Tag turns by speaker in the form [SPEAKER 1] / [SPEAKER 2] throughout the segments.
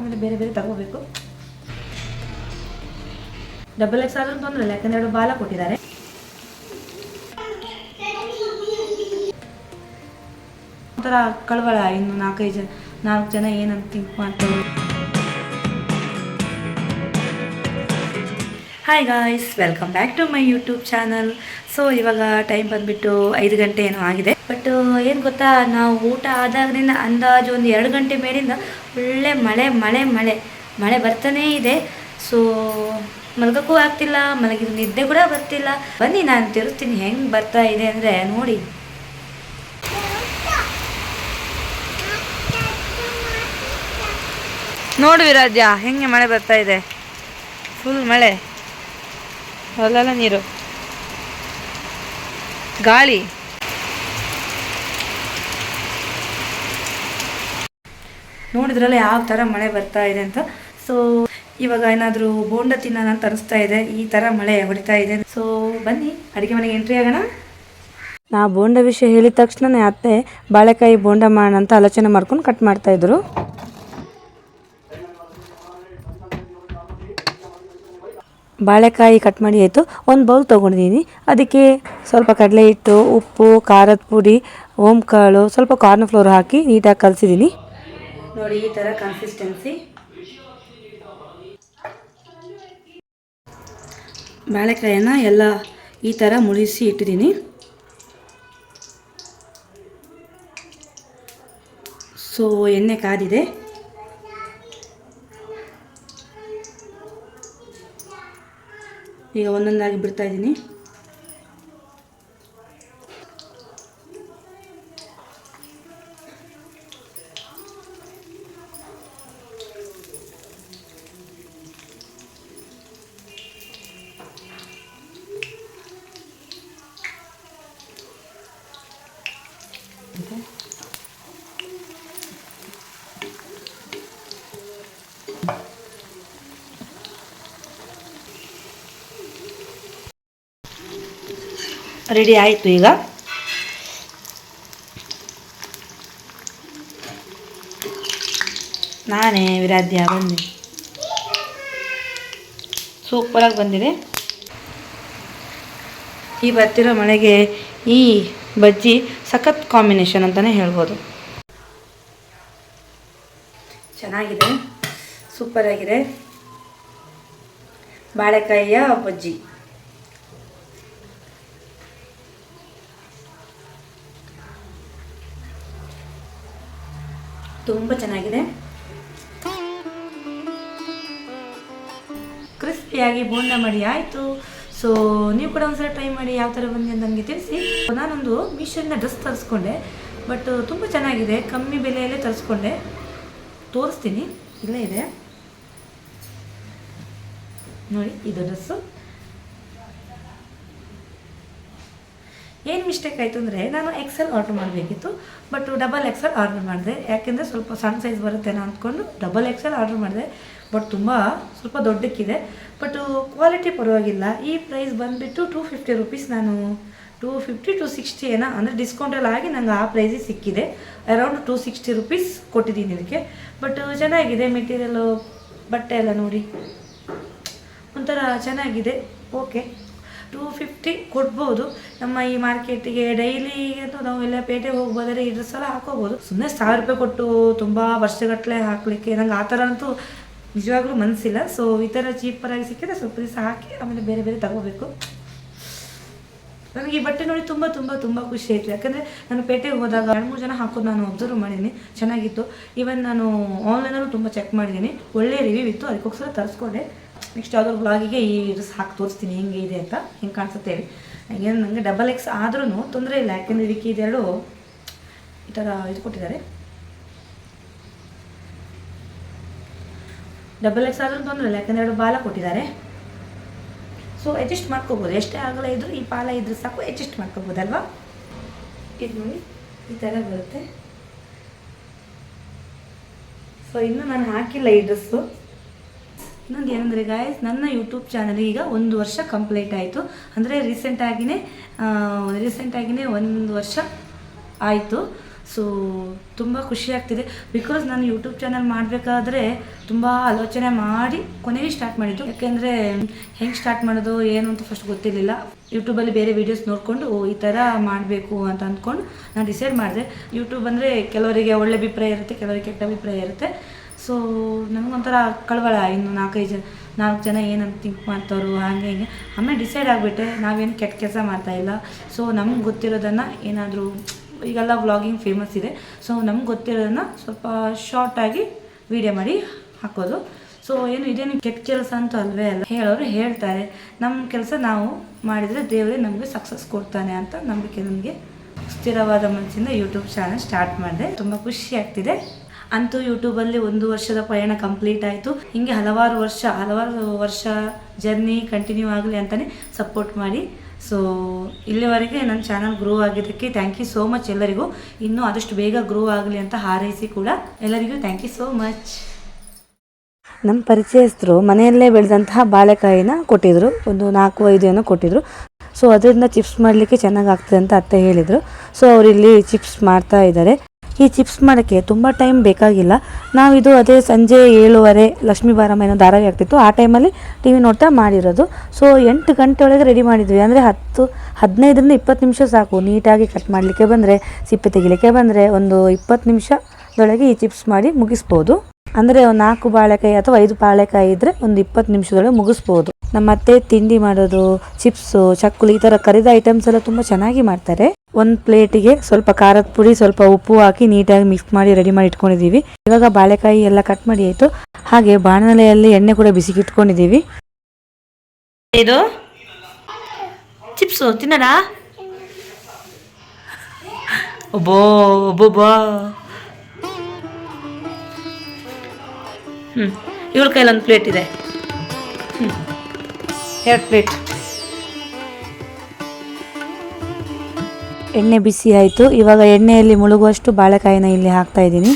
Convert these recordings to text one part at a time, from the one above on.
[SPEAKER 1] ಆಮೇಲೆ ಬೇರೆ ಬೇರೆ ತಗೋಬೇಕು. ಡಬಲ್ ಎಕ್ಸ್ ಆದ್ರೂ ತೊಂದರೆ ಇಲ್ಲ, ಯಾಕಂದ್ರೆ ಎರಡು ಬಾಲ ಕೊಟ್ಟಿದ್ದಾರೆ. ಒಂಥರ ಕಳವಳ, ಇನ್ನು ನಾಲ್ಕೈದು ಜನ, ನಾಲ್ಕು ಜನ ಏನಂತ ಥಿಂಕ್ ಮಾಡ್ತಾರೆ. Hi guys welcome back to my YouTube channel so ಇವಾಗ ಟೈಮ್ ಬಂದುಬಿಟ್ಟು ಐದು ಗಂಟೆ ಏನೋ ಆಗಿದೆ. ಬಟ್ ಏನು ಗೊತ್ತಾ, ನಾವು ಊಟ ಆದಾಗದಿಂದ ಅಂದಾಜು ಒಂದು ಎರಡು ಗಂಟೆ ಮೇಲಿಂದ ಒಳ್ಳೆ ಮಳೆ ಮಳೆ ಮಳೆ. ಮಳೆ ಬರ್ತಾನೇ ಇದೆ. ಸೊ ಮಲಗಕ್ಕೂ ಆಗ್ತಿಲ್ಲ, ಮಲಗಿದ ನಿದ್ದೆ ಕೂಡ ಬರ್ತಿಲ್ಲ. ಬನ್ನಿ, ನಾನು ತಿರುತ್ತೀನಿ ಹೆಂಗೆ ಬರ್ತಾ ಇದೆ ಅಂದರೆ ನೋಡಿ. ನೋಡು ವಿರಾಜ್ಯ, ಹೆಂಗೆ ಮಳೆ ಬರ್ತಾ ಇದೆ. ಫುಲ್ ಮಳೆ. ಅಲ್ಲೆಲ್ಲ ನೀರು. ಗಾಳಿ. ನೋಡಿದ್ರಲ್ಲ ಯಾವ ಥರ ಮಳೆ ಬರ್ತಾ ಇದೆ ಅಂತ. ಸೊ ಇವಾಗ ಏನಾದರೂ ಬೋಂಡ ತಿನ್ನೋಣ ಅಂತ ಅನಿಸ್ತಾ ಇದೆ. ಈ ಥರ ಮಳೆ ಹೊಡಿತಾ ಇದೆ. ಸೊ ಬನ್ನಿ, ಅಡುಗೆ ಮನೆಗೆ ಎಂಟ್ರಿ ಆಗೋಣ. ನಾ ಬೋಂಡ ವಿಷಯ ಹೇಳಿದ ತಕ್ಷಣನೇ ಅತ್ತೆ ಬಾಳೆಕಾಯಿ ಬೋಂಡ ಮಾಡೋಣ ಅಂತ ಆಲೋಚನೆ ಮಾಡ್ಕೊಂಡು ಕಟ್ ಮಾಡ್ತಾ ಇದ್ರು. ಬಾಳೆಕಾಯಿ ಕಟ್ ಮಾಡಿ ಆಯಿತು. ಒಂದು ಬೌಲ್ ತೊಗೊಂಡಿದ್ದೀನಿ ಅದಕ್ಕೆ ಸ್ವಲ್ಪ ಕಡಲೆ ಹಿಟ್ಟು, ಉಪ್ಪು, ಖಾರದ ಪುಡಿ, ಓಂಕಾಳು, ಸ್ವಲ್ಪ ಕಾರ್ನ್ ಫ್ಲೋರ್ ಹಾಕಿ ನೀಟಾಗಿ ಕಲಿಸಿದ್ದೀನಿ ನೋಡಿ ಈ ಥರ ಕನ್ಸಿಸ್ಟೆನ್ಸಿ ಬಾಳೆಕಾಯನ್ನು ಎಲ್ಲ ಈ ಥರ ಮುಳಿಸಿ ಇಟ್ಟಿದ್ದೀನಿ. ಸೊ ಎಣ್ಣೆ ಕಾದಿದೆ. ಈಗ ಒಂದೊಂದಾಗಿ ಬಿಡ್ತಾ ರೆಡಿ ಆಯಿತು ಈಗ. ನಾನೇ ವಿರಾಧ್ಯ ಬಂದಿ. ಸೂಪರಾಗಿ ಬಂದಿದೆ. ಈ ಬರ್ತಿರೋ ಮಳೆಗೆ ಈ ಬಜ್ಜಿ ಸಖತ್ ಕಾಂಬಿನೇಷನ್ ಅಂತಲೇ ಹೇಳ್ಬೋದು. ಚೆನ್ನಾಗಿದೆ. ಸೂಪರಾಗಿದೆ ಬಾಳೆಕಾಯಿಯ ಬಜ್ಜಿ. ತುಂಬ ಚೆನ್ನಾಗಿದೆ. ಕ್ರಿಸ್ಪಿಯಾಗಿ ಬೋಂಡ ಮಾಡಿ ಆಯಿತು. ಸೊ ನೀವು ಕೂಡ ಒಂದ್ಸಲ ಟ್ರೈ ಮಾಡಿ ಯಾವ ಥರ ಬಂದಿ ಅಂತ ನನಗೆ ತಿಳಿಸಿ. ನಾನೊಂದು ಮೀಶೋದಿಂದ ಡ್ರೆಸ್ ತರಿಸ್ಕೊಂಡೆ. ಬಟ್ ತುಂಬ ಚೆನ್ನಾಗಿದೆ. ಕಮ್ಮಿ ಬೆಲೆಯಲ್ಲೇ ತರಿಸ್ಕೊಂಡೆ. ತೋರಿಸ್ತೀನಿ. ಇಲ್ಲೇ ಇದೆ. ನೋಡಿ, ಇದು ಡ್ರೆಸ್ಸು. ಏನು ಮಿಸ್ಟೇಕ್ ಆಯಿತು ಅಂದರೆ, ನಾನು ಎಕ್ಸೆಲ್ ಆರ್ಡ್ರ್ ಮಾಡಬೇಕಿತ್ತು ಬಟ್ ಡಬಲ್ ಎಕ್ಸೆಲ್ ಆರ್ಡ್ರ್ ಮಾಡಿದೆ. ಯಾಕೆಂದರೆ ಸ್ವಲ್ಪ ಸಣ್ಣ ಸೈಜ್ ಬರುತ್ತೇನೋ ಅಂದ್ಕೊಂಡು ಡಬಲ್ ಎಕ್ಸೆಲ್ ಆರ್ಡ್ರ್ ಮಾಡಿದೆ. ಬಟ್ ತುಂಬ ಸ್ವಲ್ಪ ದೊಡ್ಡಕ್ಕಿದೆ. ಬಟ್ ಕ್ವಾಲಿಟಿ ಪರವಾಗಿಲ್ಲ. ಈ ಪ್ರೈಸ್ ಬಂದುಬಿಟ್ಟು ಟೂ ಫಿಫ್ಟಿ ರುಪೀಸ್ ನಾನು ಟೂ ಫಿಫ್ಟಿ ಟು ಸಿಕ್ಸ್ಟಿ ಏನೋ, ಅಂದರೆ ಡಿಸ್ಕೌಂಟಲ್ಲಿ ಆಗಿ ನಂಗೆ ಆ ಪ್ರೈಸಿಗೆ ಸಿಕ್ಕಿದೆ. ಅರೌಂಡ್ ಟೂ ಸಿಕ್ಸ್ಟಿ ರುಪೀಸ್ ಕೊಟ್ಟಿದ್ದೀನಿ ಇದಕ್ಕೆ. ಬಟ್ ಚೆನ್ನಾಗಿದೆ ಮೆಟೀರಿಯಲು ಬಟ್ಟೆ ಎಲ್ಲ ನೋಡಿ. ಒಂಥರ ಚೆನ್ನಾಗಿದೆ. ಓಕೆ ಟೂ ಫಿಫ್ಟಿ ಕೊಡ್ಬೋದು. ನಮ್ಮ ಈ ಮಾರ್ಕೆಟಿಗೆ ಡೈಲಿ ಅಂತ ಎಲ್ಲ ಪೇಟೆಗೆ ಹೋಗ್ಬೋದಾದ್ರೆ ಇದ್ರ ಸಲ ಹಾಕೋಬೋದು. ಸುಮ್ಮನೆ ಸಾವಿರ ರೂಪಾಯಿ ಕೊಟ್ಟು ತುಂಬ ವರ್ಷಗಟ್ಟಲೆ ಹಾಕಲಿಕ್ಕೆ ನಂಗೆ ಆ ಥರ ಅಂತೂ ನಿಜವಾಗ್ಲೂ ಮನಸ್ಸಿಲ್ಲ ಸೊ ಈ ಥರ ಚೀಪರಾಗಿ ಸಿಕ್ಕಿದ್ರೆ ಸ್ವಲ್ಪ ದಿವಸ ಹಾಕಿ ಆಮೇಲೆ ಬೇರೆ ಬೇರೆ ತಗೋಬೇಕು. ನನಗೆ ಈ ಬಟ್ಟೆ ನೋಡಿ ತುಂಬ ತುಂಬ ತುಂಬ ಖುಷಿ ಆಯಿತು. ಯಾಕಂದರೆ ನಾನು ಪೇಟೆಗೆ ಹೋದಾಗ ಎರಡು ಮೂರು ಜನ ಹಾಕೋದು ನಾನು ಅಬ್ಸರ್ವ್ ಮಾಡಿದ್ದೀನಿ ಚೆನ್ನಾಗಿತ್ತು. ಈವನ್ ನಾನು ಆನ್ಲೈನಲ್ಲೂ ತುಂಬ ಚೆಕ್ ಮಾಡಿದ್ದೀನಿ ಒಳ್ಳೆಯ ರಿವ್ಯೂ ಇತ್ತು. ಅದಕ್ಕೋಸ್ಕರ ತರಿಸ್ಕೊಂಡೆ. ನೆಕ್ಸ್ಟ್ ಯಾವುದೋ ಬ್ಲಾಗಿಗೆ ಈ ಡ್ರೆಸ್ ಹಾಕಿ ತೋರಿಸ್ತೀನಿ, ಹೆಂಗೆ ಇದೆ ಅಂತ ಹೆಂಗೆ ಕಾಣಿಸುತ್ತೆ. ಹಂಗೇನು ನನಗೆ ಡಬಲ್ ಎಕ್ಸ್ ಆದ್ರೂ ತೊಂದರೆ ಇಲ್ಲ, ಯಾಕೆಂದರೆ ಇದಕ್ಕೆ ಇದೆರಡು ಈ ಥರ ಇದು ಕೊಟ್ಟಿದ್ದಾರೆ. ಡಬಲ್ ಎಕ್ಸ್ ಆದ್ರೂ ತೊಂದರೆ ಇಲ್ಲ, ಯಾಕಂದರೆ ಎರಡು ಬಾಲ ಕೊಟ್ಟಿದ್ದಾರೆ. ಸೊ ಅಡ್ಜಸ್ಟ್ ಮಾಡ್ಕೋಬೋದು. ಎಷ್ಟೇ ಆಗಲ್ಲ ಇದ್ರೂ ಈ ಪಾಲ ಇದ್ರೆ ಸಾಕು ಅಡ್ಜಸ್ಟ್ ಮಾಡ್ಕೋಬೋದಲ್ವಾ? ಇದು ನೋಡಿ, ಈ ಥರ ಬರುತ್ತೆ. ಸೊ ಇನ್ನೂ ನಾನು ಹಾಕಿಲ್ಲ ಈ ಡ್ರೆಸ್ಸು ಇನ್ನೊಂದು ಏನಂದರೆ ಗಾಯಸ್ ನನ್ನ ಯೂಟ್ಯೂಬ್ ಚಾನಲ್ ಈಗ ಒಂದು ವರ್ಷ ಕಂಪ್ಲೀಟ್ ಆಯಿತು. ಅಂದರೆ ರೀಸೆಂಟಾಗಿಯೇ ರೀಸೆಂಟಾಗಿಯೇ ಒಂದು ವರ್ಷ ಆಯಿತು. ಸೊ ತುಂಬ ಖುಷಿ ಆಗ್ತಿದೆ. ಬಿಕಾಸ್ ನಾನು ಯೂಟ್ಯೂಬ್ ಚಾನಲ್ ಮಾಡಬೇಕಾದ್ರೆ ತುಂಬ ಆಲೋಚನೆ ಮಾಡಿ ಕೊನೆಗೆ ಸ್ಟಾರ್ಟ್ ಮಾಡಿದ್ದು. ಯಾಕೆಂದರೆ, ಹೆಂಗೆ ಸ್ಟಾರ್ಟ್ ಮಾಡೋದು, ಏನು ಅಂತ ಫಸ್ಟ್ ಗೊತ್ತಿರಲಿಲ್ಲ. ಯೂಟ್ಯೂಬಲ್ಲಿ ಬೇರೆ ವೀಡಿಯೋಸ್ ನೋಡಿಕೊಂಡು ಈ ಥರ ಮಾಡಬೇಕು ಅಂತ ಅಂದ್ಕೊಂಡು ನಾನು ಡಿಸೈಡ್ ಮಾಡಿದೆ. ಯೂಟ್ಯೂಬ್ ಅಂದರೆ ಕೆಲವರಿಗೆ ಒಳ್ಳೆ ಅಭಿಪ್ರಾಯ ಇರುತ್ತೆ, ಕೆಲವರಿಗೆ ಕೆಟ್ಟ ಅಭಿಪ್ರಾಯ ಇರುತ್ತೆ. ಸೊ ನನಗೊಂಥರ ಕಳವಳ. ಇನ್ನು ನಾಲ್ಕೈದು ಜನ ನಾಲ್ಕು ಜನ ಏನಂತ ಥಿಂಕ್ ಮಾಡ್ತಾರೋ ಹಾಗೆ ಹಿಂಗೆ. ಆಮೇಲೆ ಡಿಸೈಡ್ ಆಗಿಬಿಟ್ಟೆ, ನಾವೇನು ಕೆಟ್ಟ ಕೆಲಸ ಮಾಡ್ತಾಯಿಲ್ಲ ಸೊ ನಮ್ಗೆ ಗೊತ್ತಿರೋದನ್ನು ಏನಾದರೂ, ಈಗೆಲ್ಲ ವ್ಲಾಗಿಂಗ್ ಫೇಮಸ್ ಇದೆ. ಸೊ ನಮ್ಗೆ ಗೊತ್ತಿರೋದನ್ನು ಸ್ವಲ್ಪ ಶಾರ್ಟಾಗಿ ವೀಡಿಯೋ ಮಾಡಿ ಹಾಕೋದು. ಸೊ ಏನು ಇದೇನು ಕೆಟ್ಟ ಕೆಲಸ ಅಂತೂ ಅಲ್ವೇ ಅಲ್ಲ. ಹೇಳೋರು ಹೇಳ್ತಾರೆ ನಮ್ಮ ಕೆಲಸ ನಾವು ಮಾಡಿದರೆ ದೇವರೇ ನಮಗೆ ಸಕ್ಸಸ್ ಕೊಡ್ತಾನೆ ಅಂತ ನಂಬಿಕೆ ನನಗೆ ಸ್ಥಿರವಾದ ಮನಸ್ಸಿಂದ ಯೂಟ್ಯೂಬ್ ಚಾನಲ್ ಸ್ಟಾರ್ಟ್ ಮಾಡಿದೆ. ತುಂಬ ಖುಷಿ ಆಗ್ತಿದೆ. ಅಂತೂ ಯೂಟ್ಯೂಬಲ್ಲಿ ಒಂದು ವರ್ಷದ ಪಯಣ ಕಂಪ್ಲೀಟ್ ಆಯಿತು. ಹಿಂಗೆ ಹಲವಾರು ವರ್ಷ ಹಲವಾರು ವರ್ಷ ಜರ್ನಿ ಕಂಟಿನ್ಯೂ ಆಗಲಿ ಅಂತಲೇ ಸಪೋರ್ಟ್ ಮಾಡಿ. ಸೊ ಇಲ್ಲಿವರೆಗೆ ನನ್ನ ಚಾನಲ್ ಗ್ರೋ ಆಗಿದ್ದಕ್ಕೆ ಥ್ಯಾಂಕ್ ಯು ಸೋ ಮಚ್ ಎಲ್ಲರಿಗೂ. ಇನ್ನೂ ಆದಷ್ಟು ಬೇಗ ಗ್ರೋ ಆಗಲಿ ಅಂತ ಹಾರೈಸಿ ಕೂಡ ಎಲ್ಲರಿಗೂ ಥ್ಯಾಂಕ್ ಯು ಸೋ ಮಚ್ ನಮ್ಮ ಪರಿಚಯಸ್ಥರು ಮನೆಯಲ್ಲೇ ಬೆಳೆದಂತಹ ಬಾಳೆಕಾಯಿನ ಕೊಟ್ಟಿದ್ರು. ಒಂದು ನಾಲ್ಕು, ಐದು ಏನೋ ಕೊಟ್ಟಿದ್ರು. ಸೊ ಅದರಿಂದ ಚಿಪ್ಸ್ ಮಾಡಲಿಕ್ಕೆ ಚೆನ್ನಾಗಿ ಆಗ್ತದೆ ಅಂತ ಅತ್ತೆ ಹೇಳಿದರು. ಸೊ ಅವರಿಲ್ಲಿ ಚಿಪ್ಸ್ ಮಾಡ್ತಾ ಇದ್ದಾರೆ. ಈ ಚಿಪ್ಸ್ ಮಾಡೋಕ್ಕೆ ತುಂಬ ಟೈಮ್ ಬೇಕಾಗಿಲ್ಲ. ನಾವಿದು ಅದೇ ಸಂಜೆ ಏಳುವರೆ ಲಕ್ಷ್ಮೀ ಬಾರಮ್ಮ ಏನೋ ಧಾರಾವಾಹಿ ಆಗ್ತಿತ್ತು, ಆ ಟೈಮಲ್ಲಿ ಟಿ ವಿ ನೋಡ್ತಾ ಮಾಡಿರೋದು. ಸೊ ಎಂಟು ಗಂಟೆ ಒಳಗೆ ರೆಡಿ ಮಾಡಿದ್ವಿ. ಅಂದರೆ ಹತ್ತು, ಹದಿನೈದರಿಂದ ಇಪ್ಪತ್ತು ನಿಮಿಷ ಸಾಕು. ನೀಟಾಗಿ ಕಟ್ ಮಾಡಲಿಕ್ಕೆ ಬಂದರೆ, ಸಿಪ್ಪೆ ತೆಗಿಲಿಕ್ಕೆ ಬಂದರೆ ಒಂದು ಇಪ್ಪತ್ತು ನಿಮಿಷದೊಳಗೆ ಈ ಚಿಪ್ಸ್ ಮಾಡಿ ಮುಗಿಸ್ಬೋದು. ಅಂದರೆ ಒಂದು ನಾಲ್ಕು ಬಾಳೆಕಾಯಿ ಅಥವಾ ಐದು ಬಾಳೆಕಾಯಿ ಇದ್ದರೆ ಒಂದು ಇಪ್ಪತ್ತು ನಿಮಿಷದೊಳಗೆ ಮುಗಿಸ್ಬೋದು. ನಮ್ಮ ಅತ್ತೆ ತಿಂಡಿ ಮಾಡೋದು, ಚಿಪ್ಸು, ಚಕ್ಕುಲಿ ಈ ಥರ ಕರಿದ ಐಟಮ್ಸ್ ಎಲ್ಲ ತುಂಬ ಚೆನ್ನಾಗಿ ಮಾಡ್ತಾರೆ. ಒಂದು ಪ್ಲೇಟಿಗೆ ಸ್ವಲ್ಪ ಖಾರದ ಪುಡಿ, ಸ್ವಲ್ಪ ಉಪ್ಪು ಹಾಕಿ ನೀಟಾಗಿ ಮಿಕ್ಸ್ ಮಾಡಿ ರೆಡಿ ಮಾಡಿ ಇಟ್ಕೊಂಡಿದ್ದೀವಿ. ಇವಾಗ ಬಾಳೆಕಾಯಿ ಎಲ್ಲ ಕಟ್ ಮಾಡಿ ಆಯಿತು. ಹಾಗೆ ಬಾಣಲೆಯಲ್ಲಿ ಎಣ್ಣೆ ಕೂಡ ಬಿಸಿಗೆ ಇಟ್ಕೊಂಡಿದ್ದೀವಿ. ಇದು? ಚಿಪ್ಸು ತಿನ್ನಡ ಒಬ್ಬೋ, ಒಬ್ಬೊಬ್ಬ. ಹ್ಞೂ ಇವ್ರ ಕೈಲಿ ಒಂದು ಪ್ಲೇಟ್ ಇದೆ. ಹ್ಞೂ ಎರಡು ಪ್ಲೇಟ್ ಎಣ್ಣೆ ಬಿಸಿ ಆಯಿತು. ಇವಾಗ ಎಣ್ಣೆಯಲ್ಲಿ ಮುಳುಗುವಷ್ಟು ಬಾಳೆಕಾಯಿನ ಇಲ್ಲಿ ಹಾಕ್ತಾ ಇದ್ದೀನಿ.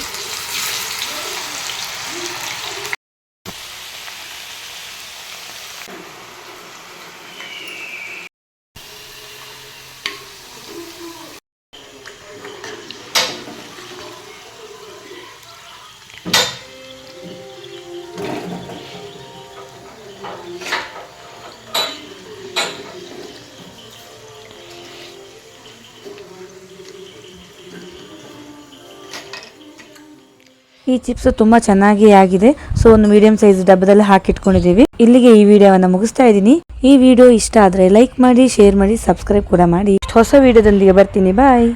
[SPEAKER 1] ಈ ಚಿಪ್ಸ್ ತುಂಬಾ ಚೆನ್ನಾಗಿ ಆಗಿದೆ. ಸೊ ಒಂದು ಮೀಡಿಯಂ ಸೈಜ್ ಡಬ್ಬದಲ್ಲಿ ಹಾಕಿಟ್ಕೊಂಡಿದ್ದೀವಿ. ಇಲ್ಲಿಗೆ ಈ ವಿಡಿಯೋವನ್ನು ಮುಗಿಸ್ತಾ ಇದ್ದೀನಿ. ಈ ವಿಡಿಯೋ ಇಷ್ಟ ಆದರೆ ಲೈಕ್ ಮಾಡಿ ಶೇರ್ ಮಾಡಿ ಸಬ್ಸ್ಕ್ರೈಬ್ ಕೂಡ ಮಾಡಿ. ಹೊಸ ವಿಡಿಯೋದೊಂದಿಗೆ ಬರ್ತೀನಿ. ಬಾಯ್